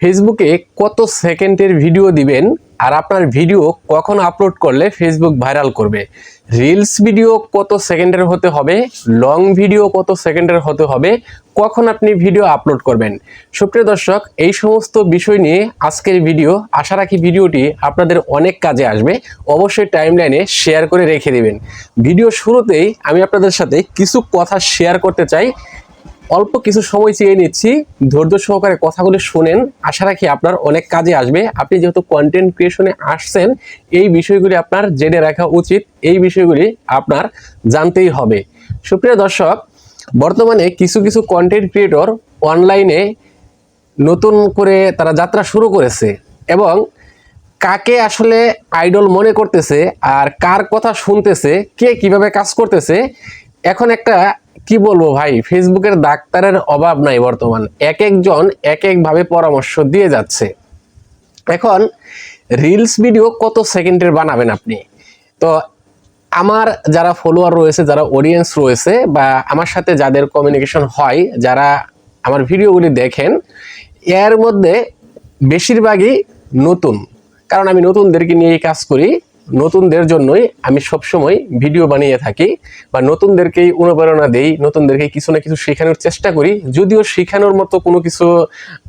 ফেসবুকে কত সেকেন্ডের ভিডিও দিবেন আর আপনার ভিডিও কখন আপলোড করলে ফেসবুক ভাইরাল করবে? রিলস ভিডিও কত সেকেন্ডের হতে হবে? লং ভিডিও কত সেকেন্ডের হতে হবে? কখন আপনি ভিডিও আপলোড করবেন? সুপ্রিয় দর্শক, এই সমস্ত বিষয় নিয়ে আজকের ভিডিও, আশা রাখি ভিডিওটি আপনাদের অনেক কাজে আসবে। অবশ্যই টাইমলাইনে শেয়ার করে রেখে দেবেন। ভিডিও শুরুতেই আমি আপনাদের সাথে কিছু কথা শেয়ার করতে চাই। অল্প কিছু সময় চেয়ে নিচ্ছি। ধৈর্য সহকারে কথাগুলি শোনেন। আশা রাখি আপনার অনেক কাজে আসবে। আপনি যেহেতু কন্টেন্ট ক্রিয়েশনে আসছেন, এই বিষয়গুলি আপনার জেনে রাখা উচিত। এই বিষয়গুলি আপনার জানতেই হবে। সুপ্রিয় দর্শক, বর্তমানে কিছু কিছু কন্টেন্ট ক্রিয়েটর অনলাইনে নতুন করে তারা যাত্রা শুরু করেছে এবং কাকে আসলে আইডল মনে করতেছে আর কার কথা শুনতেছে, কে কীভাবে কাজ করতেছে, এখন একটা কি বলব ভাই? ফেসবুকের ডাক্তারের অভাব নাই বর্তমান। এক একজন এক একভাবে পরামর্শ দিয়ে যাচ্ছে। এখন রিলস ভিডিও কত সেকেন্ডের বানাবেন আপনি? তো আমার যারা ফলোয়ার রয়েছে, যারা অডিয়েন্স রয়েছে বা আমার সাথে যাদের কমিউনিকেশন হয়, যারা আমার ভিডিওগুলি দেখেন, এর মধ্যে বেশিরভাগই নতুন। কারণ আমি নতুনদেরকে নিয়েই কাজ করি। নতুনদের জন্যই আমি সবসময় ভিডিও বানিয়ে থাকি বা নতুনদেরকেই অনুপ্রেরণা দেই, নতুনদেরকে কিছু না কিছু শেখানোর চেষ্টা করি। যদিও শেখানোর মতো কোনো কিছু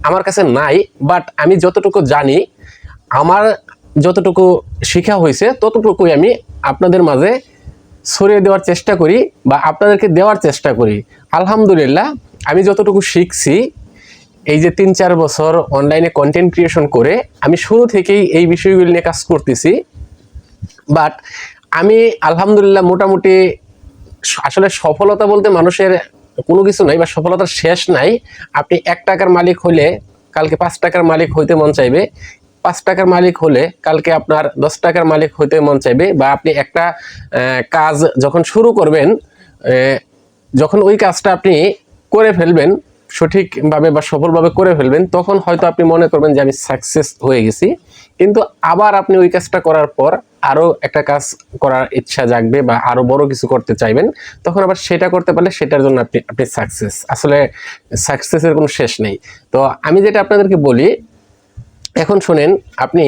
আমার কাছে নাই বাট আমি যতটুকু জানি, আমার যতটুকু শেখা হয়েছে, ততটুকুই আমি আপনাদের মাঝে ছড়িয়ে দেওয়ার চেষ্টা করি বা আপনাদেরকে দেওয়ার চেষ্টা করি। আলহামদুলিল্লাহ, আমি যতটুকু শিখছি, এই যে তিন চার বছর অনলাইনে কন্টেন্ট ক্রিয়েশন করে, আমি শুরু থেকেই এই বিষয়গুলি নিয়ে কাজ করতেছি। বাট আমি আলহামদুলিল্লাহ মোটামুটি আসলে সফলতা বলতে মানুষের কোনো কিছু নাই বা সফলতার শেষ নাই। আপনি এক টাকার মালিক হলে কালকে পাঁচ টাকার মালিক হইতে মন চাইবে। পাঁচ টাকার মালিক হলে কালকে আপনার দশ টাকার মালিক হইতে মন চাইবে বা আপনি একটা কাজ যখন শুরু করবেন যখন ওই কাজটা আপনি করে ফেলবেন, সঠিকভাবে বা সফলভাবে করে ফেলবেন, তখন হয়তো আপনি মনে করবেন যে আমি সাকসেস হয়ে গেছি। কিন্তু আবার আপনি ওই কাজটা করার পর আরও একটা কাজ করার ইচ্ছা জাগবে বা আরও বড় কিছু করতে চাইবেন, তখন আবার সেটা করতে পারলে সেটার জন্য আপনি আপনি সাকসেস আসলে সাকসেসের কোনো শেষ নেই। তো আমি যেটা আপনাদেরকে বলি, এখন শোনেন, আপনি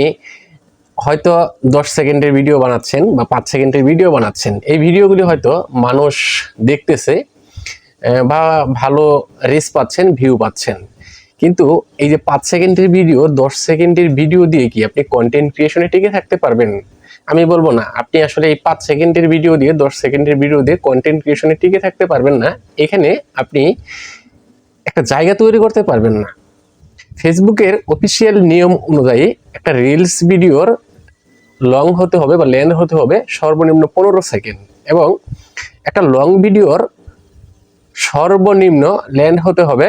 হয়তো দশ সেকেন্ডের ভিডিও বানাচ্ছেন বা পাঁচ সেকেন্ডের ভিডিও বানাচ্ছেন। এই ভিডিওগুলি হয়তো মানুষ দেখতেছে বা ভালো রেস পাচ্ছেন ভিউ পাচ্ছেন। কিন্তু এই যে পাঁচ সেকেন্ডের ভিডিও দশ সেকেন্ডের ভিডিও দিয়ে কি আপনি কন্টেন্ট ক্রিয়েশনে টিকে থাকতে পারবেন? আমি বলব না, আপনি আসলে এই পাঁচ সেকেন্ডের ভিডিও দিয়ে, দশ সেকেন্ডের ভিডিও দিয়ে কন্টেন্ট ক্রিয়েশনে টিকে থাকতে পারবেন না। এখানে আপনি একটা জায়গা তৈরি করতে পারবেন না। ফেসবুকের অফিসিয়াল নিয়ম অনুযায়ী একটা রিলস ভিডিওর লং হতে হবে বা লেন্থ হতে হবে সর্বনিম্ন পনেরো সেকেন্ড এবং একটা লং ভিডিওর সর্বনিম্ন লেন্থ হতে হবে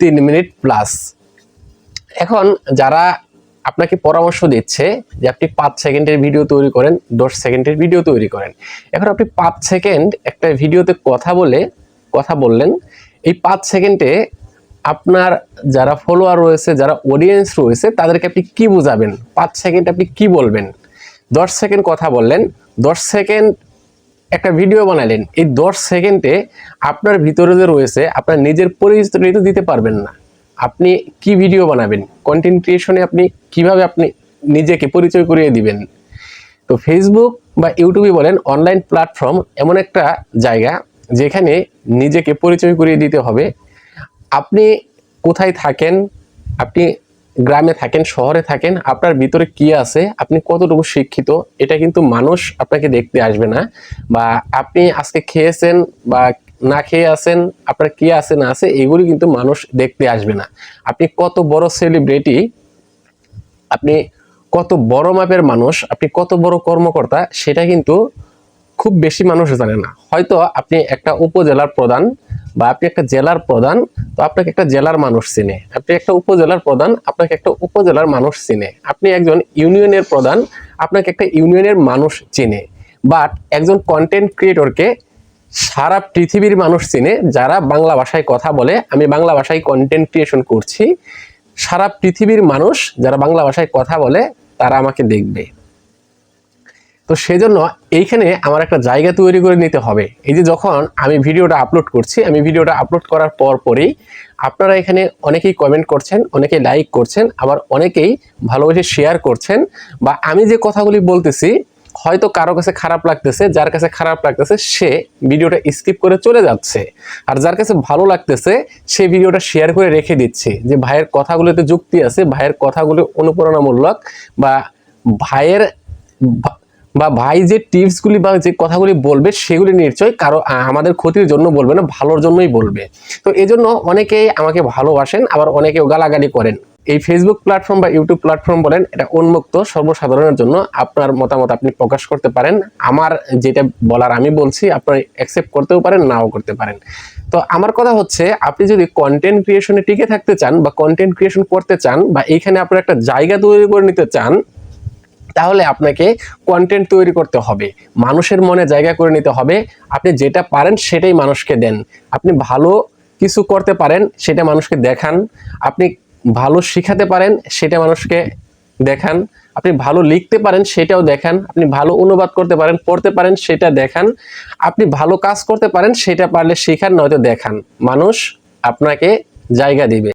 তিন মিনিট প্লাস এখন যারা আপনাকে পরামর্শ দিচ্ছে যে আপনি পাঁচ সেকেন্ডের ভিডিও তৈরি করেন, দশ সেকেন্ডের ভিডিও তৈরি করেন। এখন আপনি পাঁচ সেকেন্ড একটা ভিডিওতে কথা বলে, কথা বললেন, এই পাঁচ সেকেন্ডে আপনার যারা ফলোয়ার রয়েছে, যারা অডিয়েন্স রয়েছে, তাদেরকে আপনি কি বোঝাবেন? পাঁচ সেকেন্ড আপনি কি বলবেন? দশ সেকেন্ড কথা বললেন, দশ সেকেন্ড একটা ভিডিও বানালেন, এই দশ সেকেন্ডে আপনার ভিতরে যে রয়েছে, আপনার নিজের পরিচয় তো দিতে পারবেন না। আপনি কি ভিডিও বানাবেন? কন্টেন্ট ক্রিয়েশনে আপনি কীভাবে আপনি নিজেকে পরিচয় করিয়ে দিবেন? তো ফেসবুক বা ইউটিউবে বলেন অনলাইন প্ল্যাটফর্ম এমন একটা জায়গা যেখানে নিজেকে পরিচয় করিয়ে দিতে হবে। আপনি কোথায় থাকেন? আপনি গ্রামে থাকেন, শহরে থাকেন, আপনার ভিতরে কি আছে? আপনি কতটুকু শিক্ষিত? এটা কিন্তু মানুষ আপনাকে দেখতে আসবে না। বা আপনি আজকে খেয়েছেন বা না খেয়ে আছেন, আপনার কি আছে, না আছে, এগুলি কিন্তু মানুষ দেখতে আসবে না। আপনি কত বড় সেলিব্রিটি আপনি কত বড় মাপের মানুষ, আপনি কত বড় কর্মকর্তা, সেটা কিন্তু খুব বেশি মানুষ জানে না। হয়তো আপনি একটা উপজেলার প্রধান বা আপনি একটা জেলার প্রধান, তো আপনাকে একটা জেলার মানুষ চিনে। আপনি একটা উপজেলার প্রধান, আপনাকে একটা উপজেলার মানুষ চিনে। আপনি একজন ইউনিয়নের প্রধান, আপনাকে একটা ইউনিয়নের মানুষ চিনে। বাট একজন কন্টেন্ট ক্রিয়েটরকে সারা পৃথিবীর মানুষ চিনে, যারা বাংলা ভাষায় কথা বলে, আমি বাংলা ভাষায় কন্টেন্ট ক্রিয়েশন করছি, সারা পৃথিবীর মানুষ যারা বাংলা ভাষায় কথা বলে, তারা আমাকে দেখবে। তো সেজন্য এইখানে আমার একটা জায়গা তৈরি করে নিতে হবে। এই যে যখন আমি ভিডিওটা আপলোড করছি, আমি ভিডিওটা আপলোড করার পর পরেই আপনারা এখানে অনেকেই কমেন্ট করছেন, অনেকেই লাইক করছেন, আবার অনেকেই ভালোবেসে শেয়ার করছেন, বা আমি যে কথাগুলি বলতেছি হয়তো কারও কাছে খারাপ লাগতেছে, যার কাছে খারাপ লাগতেছে, সে ভিডিওটা স্কিপ করে চলে যাচ্ছে। আর যার কাছে ভালো লাগতেছে, সে ভিডিওটা শেয়ার করে রেখে দিচ্ছে যে ভাইয়ের কথাগুলোতে যুক্তি আছে, ভাইয়ের কথাগুলো অনুপ্রেরণামূলক বা ভাইয়ের বা ভাই যে টিপসগুলি বা যে কথাগুলি বলবে, সেগুলি নিশ্চয়ই কারও আমাদের ক্ষতির জন্য বলবে না, ভালোর জন্যই বলবে। তো এজন্য অনেকেই আমাকে ভালোবাসেন, আবার অনেকেও গালাগালি করেন। এই ফেসবুক প্ল্যাটফর্ম বা ইউটিউব প্ল্যাটফর্ম বলেন, এটা উন্মুক্ত সর্বসাধারণের জন্য আপনার মতামত আপনি প্রকাশ করতে পারেন। আমার যেটা বলার আমি বলছি আপনি অ্যাকসেপ্ট করতেও পারেন, নাও করতে পারেন। তো আমার কথা হচ্ছে, আপনি যদি কন্টেন্ট ক্রিয়েশনে টিকে থাকতে চান বা কন্টেন্ট ক্রিয়েশন করতে চান বা এইখানে আপনার একটা জায়গা তৈরি করে নিতে চান, তাহলে আপনাকে কন্টেন্ট তৈরি করতে হবে। মানুষের মনে জায়গা করে নিতে হবে। আপনি যেটা পারেন সেটাই মানুষকে দেন। আপনি ভালো কিছু করতে পারেন, সেটা মানুষকে দেখান। আপনি ভালো শেখাতে পারেন, সেটা মানুষকে দেখান। আপনি ভালো লিখতে পারেন, সেটাও দেখান। আপনি ভালো অনুবাদ করতে পারেন, পড়তে পারেন, সেটা দেখান। আপনি ভালো কাজ করতে পারেন, সেটা পারলে শেখান নয়তো দেখান। মানুষ আপনাকে জায়গা দিবে।